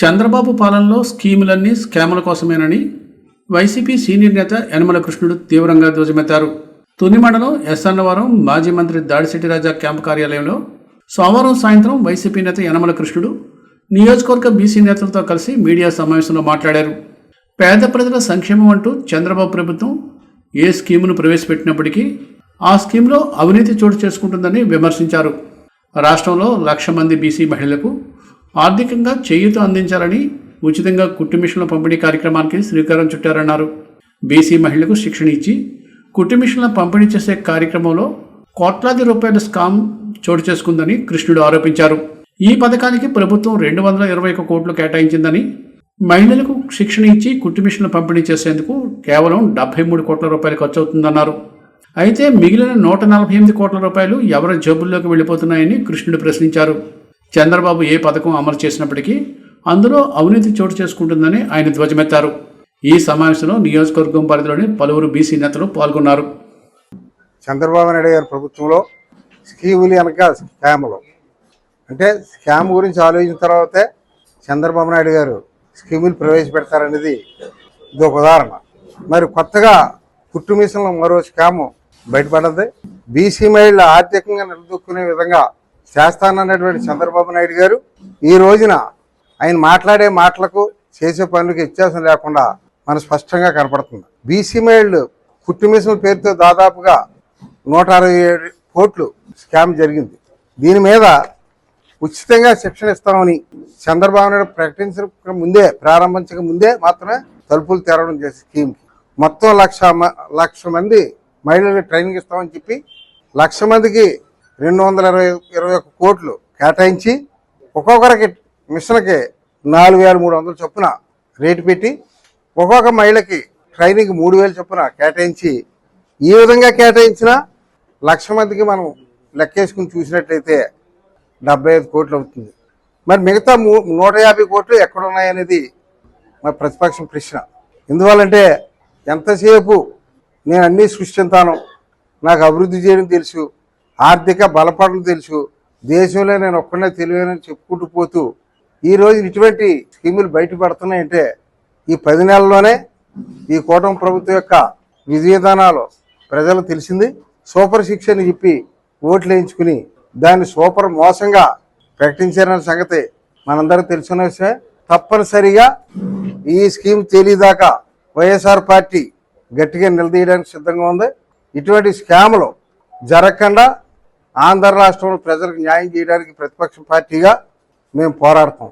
చంద్రబాబు పాలనలో స్కీములన్నీ స్కాముల కోసమేనని YCP senior నేత యనమల కృష్ణుడు తీవ్రంగా ధ్వజమెత్తారు. తుని మండలం ఎస్అన్నవరం మాజీ మంత్రి దాడిశెట్టి రాజా క్యాంపు కార్యాలయంలో సోమవారం సాయంత్రం వైసీపీ నేత యనమల కృష్ణుడు నియోజకవర్గ బీసీ నేతలతో కలిసి మీడియా సమావేశంలో మాట్లాడారు. పేద ప్రజల సంక్షేమం అంటూ చంద్రబాబు ప్రభుత్వం ఏ స్కీమును ప్రవేశపెట్టినప్పటికీ ఆ స్కీమ్లో అవినీతి చోటు చేసుకుంటుందని విమర్శించారు. రాష్ట్రంలో లక్ష మంది బీసీ మహిళలకు ఆర్థికంగా చేయూత అందించాలని ఉచితంగా కుట్టు మిషన్ల పంపిణీ కార్యక్రమానికి శ్రీకారం చుట్టారన్నారు. బీసీ మహిళలకు శిక్షణ ఇచ్చి కుట్టు మిషన్ల పంపిణీ చేసే కార్యక్రమంలో కోట్లాది రూపాయల స్కామ్ చోటు చేసుకుందని కృష్ణుడు ఆరోపించారు. ఈ పథకానికి ప్రభుత్వం రెండు వందల ఇరవై ఒక కోట్లు కేటాయించిందని మహిళలకు శిక్షణ ఇచ్చి కుట్టు మిషన్లు పంపిణీ చేసేందుకు కేవలం డెబ్బై మూడు కోట్ల రూపాయలు ఖర్చు అవుతుందన్నారు అయితే మిగిలిన నూట నలభై ఎనిమిది కోట్ల రూపాయలు ఎవరి జేబుల్లోకి వెళ్ళిపోతున్నాయని కృష్ణుడు ప్రశ్నించారు. చంద్రబాబు ఏ పథకం అమలు చేసినప్పటికీ అందులో అవినీతి చోటు చేసుకుంటుందని ఆయన ధ్వజమెత్తారు. ఈ సమావేశంలో నియోజకవర్గం పరిధిలోని పలువురు బీసీ నేతలు పాల్గొన్నారు. చంద్రబాబు నాయుడు గారి ప్రభుత్వంలో స్కీములు వెనక స్కాములు. అంటే స్కామ్ గురించి ఆలోచించిన తర్వాతే చంద్రబాబు నాయుడు గారు స్కీములు ప్రవేశపెడతారనేది ఇది ఒక ఉదాహరణ. మరి కొత్తగా కుట్టు మిషన్లో మరో స్కాము బయటపడ్డది. బీసీ మహిళలు ఆర్థికంగా నిలదొక్కునే విధంగా చేస్తానన్నటువంటి చంద్రబాబు నాయుడు గారు ఈ రోజున ఆయన మాట్లాడే మాటలకు చేసే పనులకు వ్యత్యాసం లేకుండా మన స్పష్టంగా కనపడుతుంది. బీసీ మహిళలు కుట్టు పేరుతో దాదాపుగా నూట అరవై ఏడు కోట్లు స్కామ్ జరిగింది. దీని మీద ఉచితంగా శిక్షణ ఇస్తామని చంద్రబాబు నాయుడు ప్రకటించక ముందే ప్రారంభించక ముందే మాత్రమే తలుపులు తెరవడం చేసే స్కీమ్ మొత్తం లక్ష మ- లక్ష మంది మహిళలకు ట్రైనింగ్ ఇస్తామని చెప్పి లక్ష మందికి రెండు వందల ఇరవై ఇరవై ఒక్క కోట్లు కేటాయించి ఒక్కొక్కరికి మిషన్కి నాలుగు వేల మూడు వందల చొప్పున రేటు పెట్టి ఒక్కొక్క మహిళకి ట్రైనింగ్ మూడు వేలు చొప్పున కేటాయించి ఈ విధంగా కేటాయించిన లక్ష మందికి మనం లెక్కేసుకుని చూసినట్లయితే డెబ్బై ఐదు కోట్లు అవుతుంది. మరి మిగతా మూ నూట యాభై కోట్లు ఎక్కడ ఉన్నాయనేది మరి ప్రతిపక్షం ప్రశ్న. ఎందువల్లంటే ఎంతసేపు నేను అన్నీ సృష్టింతాను నాకు అభివృద్ధి చేయడం తెలుసు ఆర్థిక బలపడలు తెలుసు. దేశంలో నేను ఒక్కనే తెలివేనని చెప్పుకుంటూ పోతూ ఈరోజు ఇటువంటి స్కీములు బయటపడుతున్నాయంటే ఈ పది నెలల్లోనే ఈ కూటమి ప్రభుత్వం యొక్క విధి విధానాలు ప్రజలకు తెలిసింది. సూపర్ శిక్ష అని చెప్పి ఓట్లు వేయించుకుని దాన్ని సూపర్ మోసంగా ప్రకటించారనే సంగతి మనందరం తెలుసుకున్న విషయమే. తప్పనిసరిగా ఈ స్కీమ్ తెలియదాకా వైఎస్ఆర్ పార్టీ గట్టిగా నిలదీయడానికి సిద్ధంగా ఉంది. ఇటువంటి స్కాములు జరగకుండా ఆంధ్ర రాష్ట్రంలో ప్రజలకు న్యాయం చేయడానికి ప్రతిపక్ష పార్టీగా మేము పోరాడతాం.